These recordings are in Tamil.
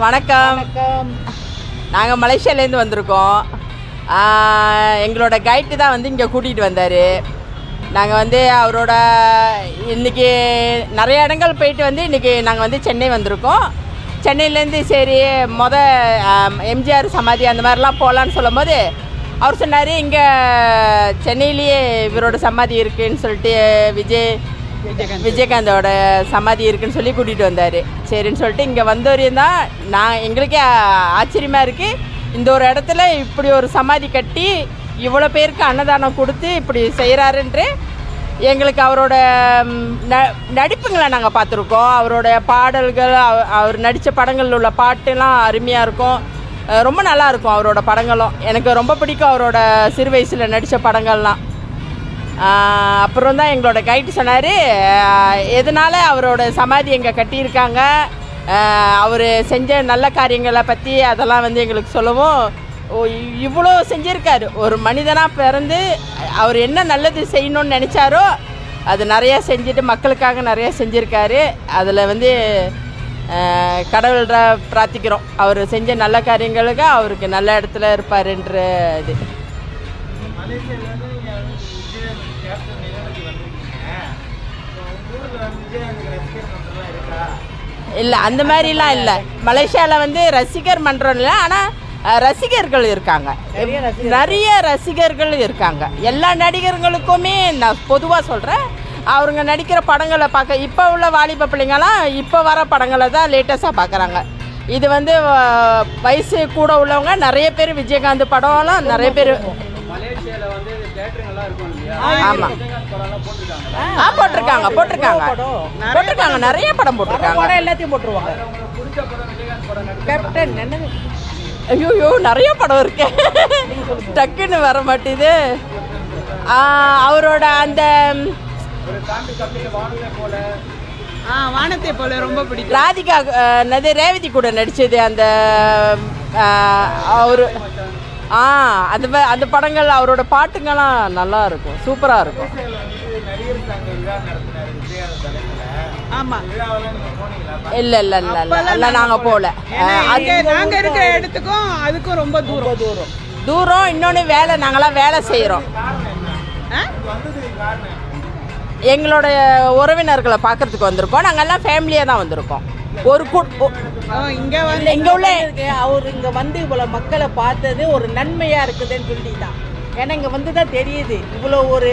வணக்கம். வணக்கம். நாங்கள் மலேசியாலேருந்து வந்திருக்கோம். எங்களோட கைட்டு தான் வந்து இங்கே கூட்டிகிட்டு வந்தார். நாங்கள் வந்து அவரோட இன்றைக்கி நிறைய இடங்கள் போயிட்டு வந்து இன்றைக்கி நாங்கள் வந்து சென்னை வந்திருக்கோம். சென்னையிலேருந்து சரி மொத எம்ஜிஆர் சமாதி அந்த மாதிரிலாம் போகலான்னு சொல்லும்போது அவர் சொன்னார் இங்கே சென்னையிலேயே இவரோட சமாதி இருக்குன்னு சொல்லிட்டு விஜய் விஜயகாந்தோட சமாதி இருக்குன்னு சொல்லி கூட்டிகிட்டு வந்தார். சரின்னு சொல்லிட்டு இங்கே வந்தவரையும் தான் நான் எங்களுக்கே ஆச்சரியமாக இருக்குது இந்த ஒரு இடத்துல இப்படி ஒரு சமாதி கட்டி இவ்வளோ பேருக்கு அன்னதானம் கொடுத்து இப்படி செய்கிறாருன்று எங்களுக்கு அவரோட ந நடிப்புங்களை நாங்கள் பார்த்துருக்கோம். அவரோட பாடல்கள் அவர் நடித்த படங்களில் உள்ள பாட்டுலாம் அருமையாக இருக்கும். ரொம்ப நல்லா இருக்கும் அவரோட படங்களும். எனக்கு ரொம்ப பிடிக்கும் அவரோட சிறு வயசில் நடித்த படங்கள்லாம். அப்புறம் தான் எங்களோட கைட்டு சொன்னார் எதனால் அவரோட சமாதி எங்கே கட்டியிருக்காங்க அவர் செஞ்ச நல்ல காரியங்களை பற்றி அதெல்லாம் வந்து எங்களுக்கு சொல்லவும் ஓ, இவ்வளோ செஞ்சுருக்காரு. ஒரு மனிதனாக பிறந்து அவர் என்ன நல்லது செய்யணும்னு நினச்சாரோ அது நிறையா செஞ்சுட்டு மக்களுக்காக நிறையா செஞ்சுருக்காரு. அதில் வந்து கடவுள்கிட்ட பிரார்த்திக்கிறோம். அவர் செஞ்ச நல்ல காரியங்களுக்கு அவருக்கு நல்ல இடத்துல இருப்பாருன்ற இது. மலேசியாவிலேருந்து நீங்கள் வந்து விஜய் கேப்டன் நிலைமைக்கு வந்திருக்கீங்க. உங்கள் ஊரில் வந்து விஜய் ரசிகர் மன்றம்லாம் இருக்கா? இல்லை அந்த மாதிரிலாம் இல்லை. மலேசியாவில் வந்து ரசிகர் மன்றம் இல்லை ஆனால் ரசிகர்கள் இருக்காங்க. நிறைய ரசிகர்கள். இருக்காங்க. எல்லா நடிகர்களுக்குமே நான் பொதுவாக சொல்கிறேன் அவருங்க நடிக்கிற படங்களை பார்க்க இப்போ உள்ள வாலிப பிள்ளைங்கலாம் இப்போ வர படங்களை தான் லேட்டஸ்ட்டாக பார்க்குறாங்க. இது வந்து வயசு கூட உள்ளவங்க நிறைய பேர் விஜயகாந்த் படம்லாம் நிறைய பேர் மலேசியாவில் வந்து இருக்கும் இல்லையா? ஆ போட்டிருக்காங்க போட்டிருக்காங்க. போட்டிருக்காங்க நிறைய படம் போட்டிருக்காங்க. படம் எல்லாத்தையும் போட்டுருவாங்க. உங்களுக்கு பிடிச்ச படம் விஜயகாந்த் படம் நடிச்ச கேப்டன் என்னது? ஐயோ நிறைய படம் இருக்கு. டக்குன்னு வர மாட்டேது. அவரோட அந்த வானத்தை போல. ஆ வானத்தை போல ரொம்ப பிடிக்கும். ராதிகா என்னது ரேவதி கூட நடிச்சது அந்த அவர். ஆ அந்த ப- அந்த படங்கள் அவரோட பாட்டுங்கெல்லாம் நல்லா இருக்கும். சூப்பராக இருக்கும். மலேசியாவில் வந்து நடிகர் சங்க விழா நடத்தினார் விஜயாத தலைமையில் ஆமா. விழாவெல்லாம் நீங்கள் போனீங்களா இல்லை. இல்லை இல்லை இல்லை இல்லை நாங்கள் போகல ஏன்னா இங்க நாங்க இருக்கிற இடத்துக்கும் அதுக்கும் ரொம்ப தூரம். தூரம். தூரம் இன்னொன்று வேலை நாங்களாம் வேலை செய்கிறோம் ஆ? வந்ததுக்கு காரணம் என்ன? எங்களோட உறவினர்களை பார்க்கறதுக்கு வந்திருக்கோம். நாங்கெல்லாம் ஃபேமிலியாக தான் வந்திருக்கோம். ஒரு இங்க வந்து இங்கே உள்ள இருக்கு, அவர் இங்க வந்து இவ்வளவு மக்களை பார்த்தது ஒரு நன்மையா இருக்குதுன்னு சொல்லி தான் ஏன்னா இங்க வந்து தான் தெரியுது. இவ்வளோ ஒரு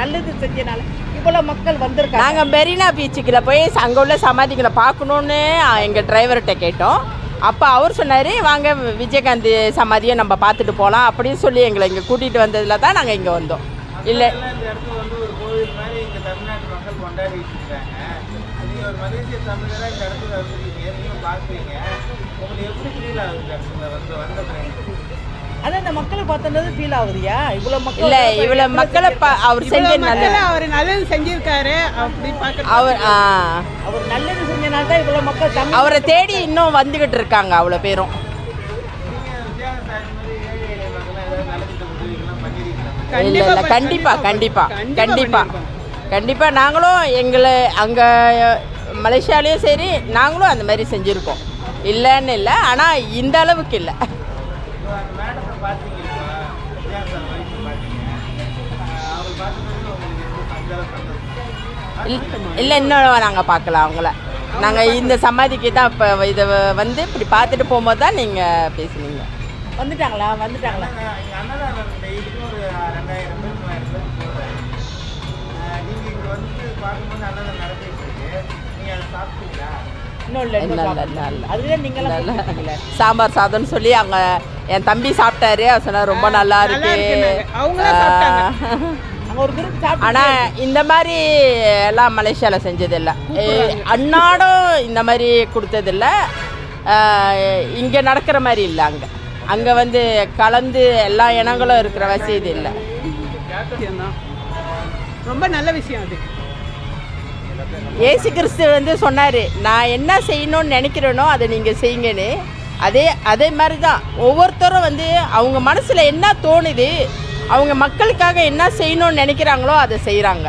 நல்லது செஞ்சனால இவ்வளவு மக்கள் வந்திருக்காங்க. நாங்கள் மெரினா பீச்சுக்குள்ள போய் அங்கே உள்ள சமாதிகளை பார்க்கணுன்னு எங்கள் டிரைவர்கிட்ட கேட்டோம். அப்போ அவர் சொன்னார் வாங்க விஜயகாந்த் சமாதியை நம்ம பார்த்துட்டு போகலாம் அப்படின்னு சொல்லி எங்களை இங்கே கூட்டிகிட்டு வந்ததில் தான் நாங்கள் இங்கே வந்தோம். இல்லை. எல்லாம் இந்த இடத்துல வந்து ஒரு கோவில் மாதிரி இங்க தமிழ்நாட்டு மக்கள் கொண்டாடிட்டு இருக்காங்க நீங்க ஒரு மலேசிய தமிழரா இந்த இடத்துல வந்துருக்கீங்க நீங்க பாக்குறீங்க உங்களுக்கு எப்படி ஃபீல் ஆகுது இந்த இடத்துல வந்து வந்த பிறகு? அதான் இந்த மக்களை பார்த்தது ஃபீல் ஆகுதுயா? இவ்வளவு மக்கள் இல்லை இவ்வளோ மக்களை பா அவர் செஞ்ச இவ்வளவு நல்ல மக்கள் அவர் நல்லது செஞ்சிருக்காரு அப்படி பார்க்க அவர் ஆ. அவர் நல்லது செஞ்சனால தான் இவ்வளவு மக்கள் அவரை தேடி இன்னும் வந்துக்கிட்டு இருக்காங்க அவ்வளோ பேரும். இல்லை இல்லை கண்டிப்பா கண்டிப்பாக கண்டிப்பாக கண்டிப்பா கண்டிப்பாக. கண்டிப்பாக நாங்களும் எங்களை அங்கே மலேசியாலேயும் சரி நாங்களும் அந்த மாதிரி செஞ்சுருக்கோம். இல்லைன்னு இல்லை ஆனால் இந்த அளவுக்கு இல்லை. இல்லை இன்னும் நாங்கள் பார்க்கலாம் அவங்கள. நாங்கள் இந்த சமாதிக்கு தான் இப்போ இதை வந்து இப்படி பார்த்துட்டு போகும்போது தான் நீங்கள் பேசுனீங்க. வந்துட்டாங்களா? வந்துட்டாங்களா? சாம்பார் சாதம்னு சொல்லி அங்கே என் தம்பி சாப்பிட்டாரு. சொன்னார் ரொம்ப நல்லா இருக்கு. ஆனால் இந்த மாதிரி எல்லாம் மலேசியாவில் செஞ்சதில்லை. அன்னாடம் இந்த மாதிரி கொடுத்ததில்ல. இங்கே நடக்கிற மாதிரி இல்லை அங்கே. அங்கே வந்து கலந்து எல்லா இனங்களும் இருக்கிற வசதி இல்லை. ரொம்ப நல்ல விஷயம் அது. ஏசு கிறிஸ்து வந்து சொன்னார் நான் என்ன செய்யணும்னு நினைக்கிறேனோ அதை நீங்கள் செய்யுங்கன்னு. அதே அதே மாதிரி தான் ஒவ்வொருத்தரும் வந்து அவங்க மனசில் என்ன தோணுது அவங்க மக்களுக்காக என்ன செய்யணும்னு நினைக்கிறாங்களோ அதை செய்கிறாங்க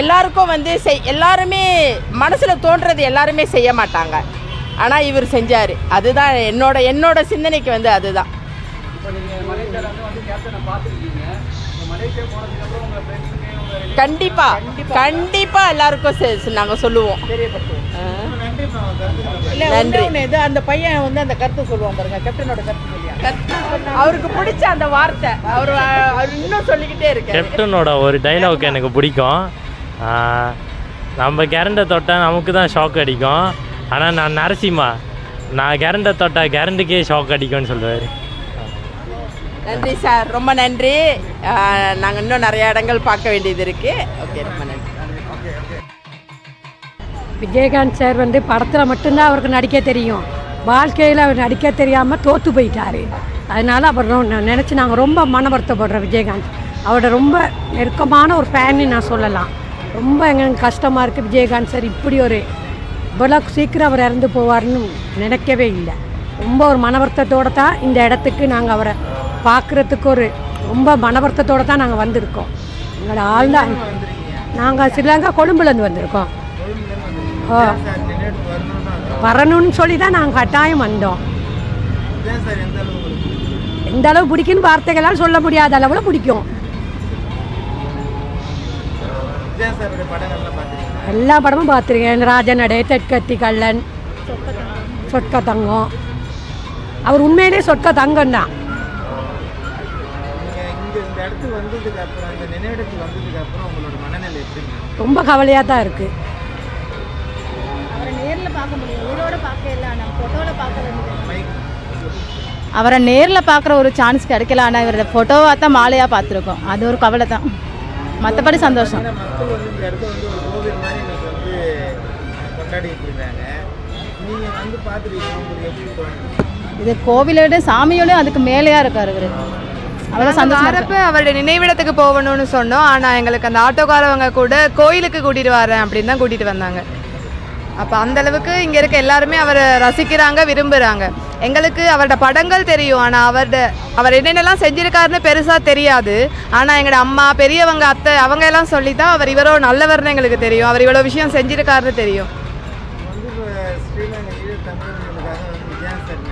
எல்லாருக்கும் வந்து செய் எல்லாருமே மனசில் தோன்றது எல்லாருமே செய்ய மாட்டாங்க. ஆனால் இவர் செஞ்சார். அதுதான் என்னோட என்னோட சிந்தனைக்கு வந்து அதுதான். இப்போ நீங்கள் மலேசியாவில் வந்து வந்து கேப்டனை பார்த்துருக்கீங்க. மலேசியா போனதுக்கப்புறம் உங்கள் ஃப்ரெண்ட்ஸுக்கு உங்கள் கண்டிப்பாக கண்டிப்பாக எல்லாருக்கும் நாங்கள் சொல்லுவோம். நன்றி. இது அந்த பையன் வந்து அந்த கருத்தை சொல்லுவான் பாருங்க. கேப்டனோட கருத்து அவருக்கு பிடிச்ச அந்த வார்த்தை. அவர் அவர் இன்னும் சொல்லிக்கிட்டே இருக்காரு. கேப்டனோட ஒரு டைலாக் எனக்கு பிடிக்கும். நம்ம கேரண்டை தொட்டால் நமக்கு தான் ஷாக் அடிக்கும். ஆனால் நான் நரசிம்மா நான் கேரண்டை தொட்டால் கேரண்டுக்கே ஷாக் அடிக்கும்னு சொல்லுவார். நன்றி சார். ரொம்ப நன்றி. நாங்கள் இன்னும் நிறைய இடங்கள் பார்க்க வேண்டியது இருக்குது ஓகே ரொம்ப நன்றி. விஜயகாந்த் சார் வந்து படத்தில் மட்டும்தான் அவருக்கு நடிக்க தெரியும். வாழ்க்கையில் அவர் நடிக்க தெரியாமல் தோற்று போயிட்டார். அதனால் அவர் நினச்சி நாங்கள் ரொம்ப மன வருத்தப்படுறோம் விஜயகாந்த். அவரோட ரொம்ப நெருக்கமான ஒரு ஃபேன்னு நான் சொல்லலாம். ரொம்ப எங்களுக்கு கஷ்டமாக இருக்குது விஜயகாந்த் சார். இப்படி ஒரு இவ்வளோ சீக்கிரம் அவர் இறந்து போவார்னு நினைக்கவே இல்லை. ரொம்ப ஒரு மன வருத்தத்தோடு தான் இந்த இடத்துக்கு நாங்கள் அவரை பார்க்குறதுக்கு ஒரு ரொம்ப மனவர்த்தத்தோடு தான் நாங்கள் வந்திருக்கோம். எங்களோட ஆள் தான். நாங்கள் ஸ்ரீலங்கா கொழும்புலேருந்து வந்திருக்கோம். ஓ வரணும்னு சொல்லி தான் நாங்கள் கட்டாயம் வந்தோம். எந்த பிடிக்கும்? அளவு பிடிக்குன்னு வார்த்தைகளால் சொல்ல முடியாத அளவில் பிடிக்கும். எல்லா படமும் பார்த்துருக்கேன். ராஜனடை தெற்கத்தி கல்லன் சொற்க தங்கம் அவர் உண்மையிலே சொற்க தங்கம் தான். இந்த இடத்துக்கு வந்ததுக்கு அப்புறம் இந்த நினைவிடத்துக்கு வந்ததுக்கு அப்புறம் உங்களோட மனநிலை எப்படி இருக்கு? ரொம்ப கவலையாக தான் இருக்குது அவரை நேரில் பார்க்க முடியும். உயிரோட பார்க்க இல்லை நம்ம ஃபோட்டோவில் பார்க்க வேண்டியது மைக் அவரை நேரில் பார்க்குற ஒரு சான்ஸ் கிடைக்கல ஆனால் இவரோட ஃபோட்டோவாக தான் மாலையாக பார்த்துருக்கோம். அது ஒரு கவலை தான். மற்றபடி சந்தோஷம். மக்கள் வந்து இந்த இடத்த வந்து ஒரு கோவில் மாதிரி இன்னைக்கு வந்து கொண்டாடிட்டு இருக்காங்க. நீங்கள் வந்து பார்த்துருக்கீங்க இது கோவிலோட சாமியோட அதுக்கு மேலேயா இருக்காரு இவர். வரப்ப அவருடைய நினைவிடத்துக்கு போகணும்னு சொன்னோம். ஆனால் எங்களுக்கு அந்த ஆட்டோக்காரவங்க கூட கோயிலுக்கு கூட்டிகிட்டு வரேன் அப்படின்னு தான் கூட்டிகிட்டு வந்தாங்க. அப்போ அந்த அளவுக்கு இங்கே இருக்க எல்லாருமே அவரை ரசிக்கிறாங்க விரும்புகிறாங்க எங்களுக்கு அவரோட படங்கள் தெரியும். ஆனால் அவரோட அவர் என்னென்னலாம் செஞ்சிருக்காருன்னு பெருசாக தெரியாது. ஆனால் எங்களோட அம்மா பெரியவங்க அத்தை அவங்க எல்லாம் சொல்லி தான் அவர் இவரோ நல்லவர்னு எங்களுக்கு தெரியும். அவர் இவ்வளோ விஷயம் செஞ்சிருக்காருன்னு தெரியும்.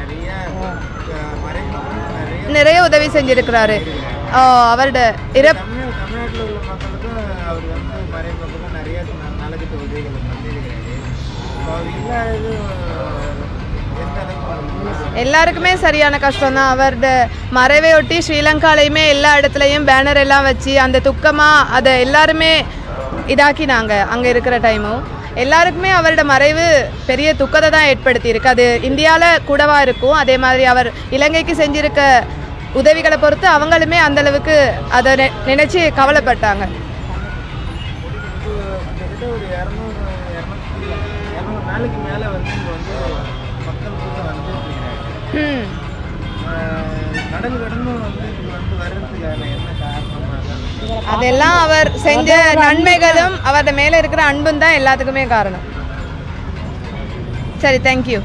நிறைய நிறைய உதவி செஞ்சிருக்கிறாரு. அவரோட இறப் எல்லாருக்குமே சரியான கஷ்டம் தான் அவரோட மறைவை ஒட்டி ஸ்ரீலங்காலையுமே எல்லா இடத்துலையும் பேனர் எல்லாம் வச்சு அந்த துக்கமாக அதை எல்லாருமே இதாக்கினாங்க. அங்கே இருக்கிற டைமும் எல்லாருக்குமே அவரோட மறைவு பெரிய துக்கத்தை தான் ஏற்படுத்தியிருக்கு. அது இந்தியாவில் கூடவா இருக்கும். அதே மாதிரி அவர் இலங்கைக்கு செஞ்சிருக்க உதவிகளை பொறுத்து அவங்களுமே அந்த அளவுக்கு அதை நெ நினச்சி கவலைப்பட்டாங்க. ம். கடல் கடந்தும் வந்து வந்து வர்றதுக்கான என்ன அதெல்லாம் அவர் செஞ்ச நன்மைகளும் அவரோட மேலே இருக்கிற அன்பும் தான் எல்லாத்துக்குமே காரணம். சரி தேங்க்யூ